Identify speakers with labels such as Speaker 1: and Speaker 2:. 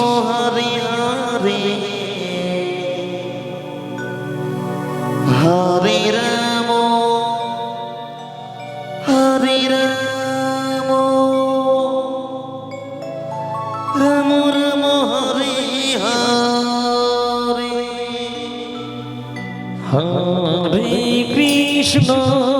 Speaker 1: Hare Hare.
Speaker 2: Hare Ram Hare Ram. Ram Ram Hare Hare.
Speaker 1: Hare Krishna.